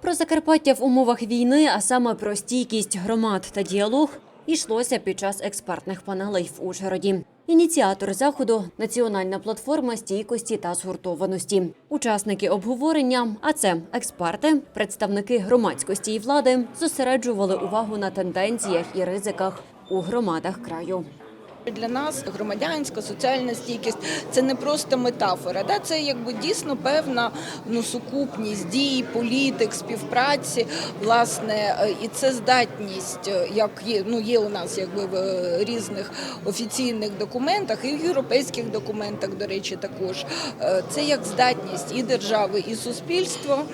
Про Закарпаття в умовах війни, а саме про стійкість громад та діалог, йшлося під час експертних панелей в Ужгороді. Ініціатор заходу національна платформа стійкості та згуртованості. Учасники обговорення, а це експерти, представники громадськості і влади, зосереджували увагу на тенденціях і ризиках у громадах краю. Для нас громадянська соціальна стійкість це не просто метафора, да? це якби дійсно певна ну, сукупність дій, політик, співпраці, власне, і це здатність, е, як є, ну, є у нас якби в е, різних офіційних документах, і в європейських документах, до речі, також. Е, Це як здатність і держави, і суспільства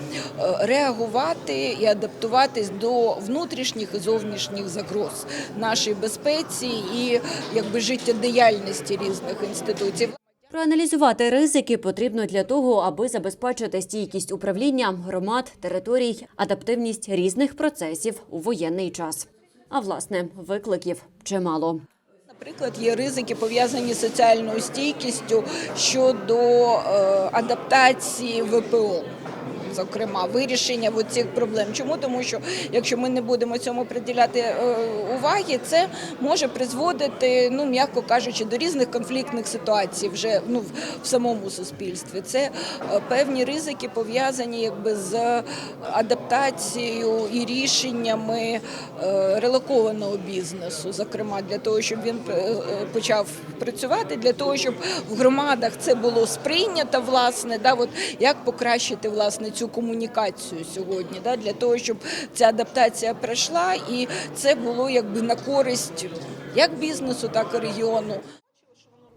реагувати і адаптуватись до внутрішніх і зовнішніх загроз нашій безпеці і якби життєдіяльності різних інституцій. Проаналізувати ризики потрібно для того, аби забезпечити стійкість управління громад, територій, адаптивність різних процесів у воєнний час. А власне, викликів чимало. Наприклад, є ризики пов'язані з соціальною стійкістю щодо е, адаптації ВПО. Зокрема, вирішення цих проблем. Чому? Тому що якщо ми не будемо цьому приділяти е, уваги, це може призводити, ну м'яко кажучи, до різних конфліктних ситуацій вже ну в, самому суспільстві. Це е, певні ризики пов'язані якби з адаптацією і рішеннями е, релокованого бізнесу, зокрема для того, щоб він почав працювати, для того, щоб в громадах це було сприйнято, власне, да, от як покращити власне цю комунікацію сьогодні, да, для того, щоб ця адаптація пройшла, і це було якби на користь як бізнесу, так і регіону.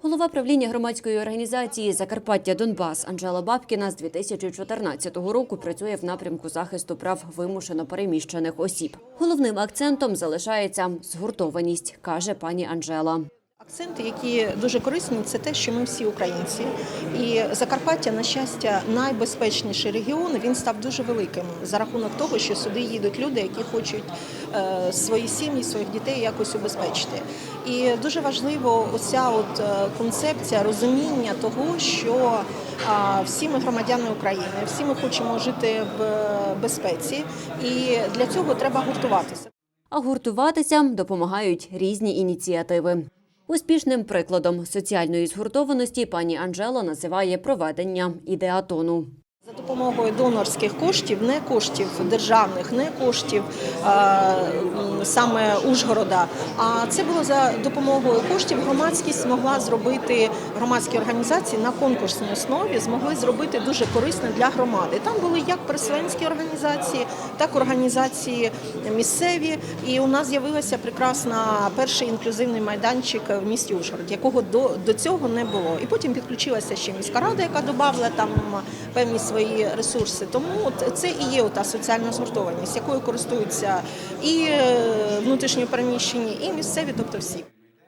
Голова правління громадської організації Закарпаття Донбас Анжела Бабкіна з 2014 року працює в напрямку захисту прав вимушено переміщених осіб. Головним акцентом залишається згуртованість, каже пані Анжела. Акценти, які дуже корисні, це те, що ми всі українці, і Закарпаття, на щастя, найбезпечніший регіон. Він став дуже великим за рахунок того, що сюди їдуть люди, які хочуть е, свої сім'ї, своїх дітей якось убезпечити. І дуже важливо оця от е, концепція розуміння того, що всі ми громадяни України, всі ми хочемо жити в е, безпеці, і для цього треба гуртуватися. А гуртуватися допомагають різні ініціативи. Успішним прикладом соціальної згуртованості пані Анжела називає проведення ідеатону. За допомогою донорських коштів, не коштів державних, не коштів е, саме Ужгорода. А це було за допомогою коштів. Громадськість змогла зробити громадські організації на конкурсній основі, змогли зробити дуже корисне для громади. Там були як переселенські організації, так організації місцеві. І у нас з'явилася прекрасна перший інклюзивний майданчик в місті Ужгород, якого до, до цього не було. І потім підключилася ще міська рада, яка додавала там певні свої ресурси. Тому це і є та соціальна згуртованість, якою користуються і е, внутрішньо і місцеві, тобто всі.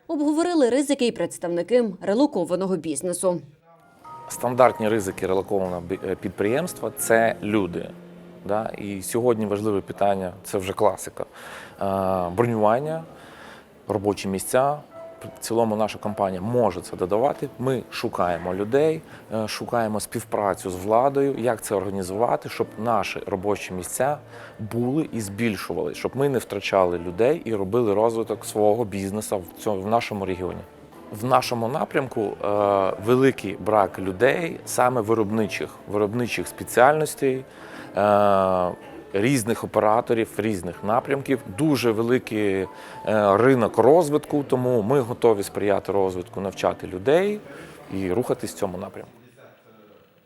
Обговорили ризики й представники релокованого бізнесу. Стандартні ризики релокованого е, підприємства це люди. Да? І сьогодні важливе питання це вже класика. Бронювання, робочі місця. В цілому наша компанія може це додавати. Ми шукаємо людей, е, шукаємо співпрацю з владою, як це організувати, щоб наші робочі місця були і збільшували, щоб ми не втрачали людей і робили розвиток свого бізнесу в цьому в нашому регіоні. В нашому напрямку е, великий брак людей, саме виробничих, виробничих спеціальностей, е, різних операторів, різних напрямків. Дуже великий е, ринок розвитку, тому ми готові сприяти розвитку, навчати людей і рухатись в цьому напрямку.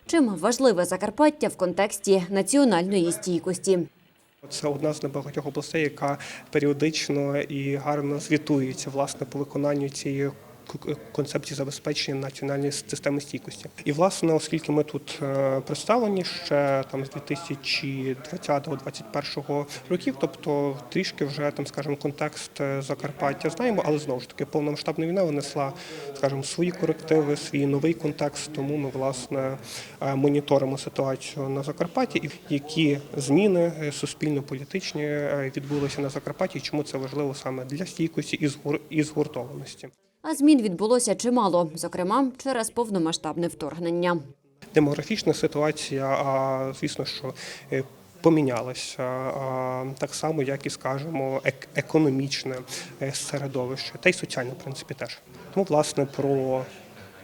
Чим важливе Закарпаття в контексті національної стійкості? Це одна з небагатьох областей, яка періодично і гарно звітується власне по виконанню цієї концепції забезпечення національної системи стійкості. І власне, оскільки ми тут е, представлені ще там з 2020-2021 років, тобто трішки вже там, скажімо, контекст е, Закарпаття знаємо, але знову ж таки повномасштабна війна винесла, скажімо, свої корективи, свій новий контекст. Тому ми власне е, моніторимо ситуацію на Закарпатті і які зміни суспільно-політичні відбулися на Закарпатті, і чому це важливо саме для стійкості і згуртованості. А змін відбулося чимало, зокрема через повномасштабне вторгнення. демографічна ситуація, звісно, що помінялася так само, як і скажімо, ек- економічне е, середовище, та й соціальне, в принципі, теж. Тому, власне, про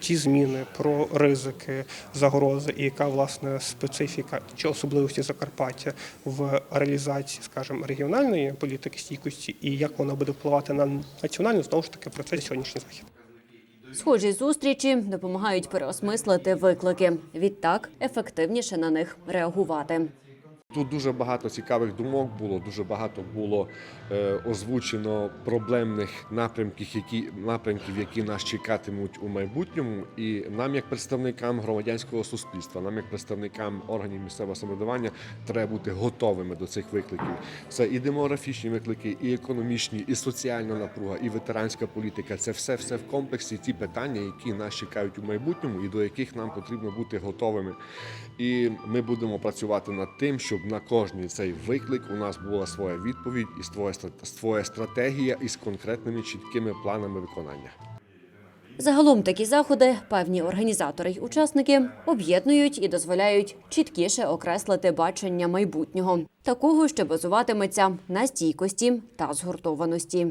ті зміни, про ризики, загрози, і яка власне специфіка чи особливості Закарпаття в реалізації, скажімо, регіональної політики стійкості, і як вона буде впливати на національну, знову ж таки, про це сьогоднішній захід. Схожі зустрічі допомагають переосмислити виклики. Відтак ефективніше на них реагувати. Тут дуже багато цікавих думок було, дуже багато було е, озвучено проблемних напрямків, які напрямків, які нас чекатимуть у майбутньому. І нам, як представникам громадянського суспільства, нам, як представникам органів місцевого самоврядування, треба бути готовими до цих викликів. Це і демографічні виклики, і економічні, і соціальна напруга, і ветеранська політика. Це все, все в комплексі. Ті питання, які нас чекають у майбутньому, і до яких нам потрібно бути готовими. І ми будемо працювати над тим, щоб на кожний цей виклик у нас була своя відповідь і своя стратегія із конкретними чіткими планами виконання. Загалом такі заходи певні організатори й учасники об'єднують і дозволяють чіткіше окреслити бачення майбутнього, такого, що базуватиметься на стійкості та згуртованості.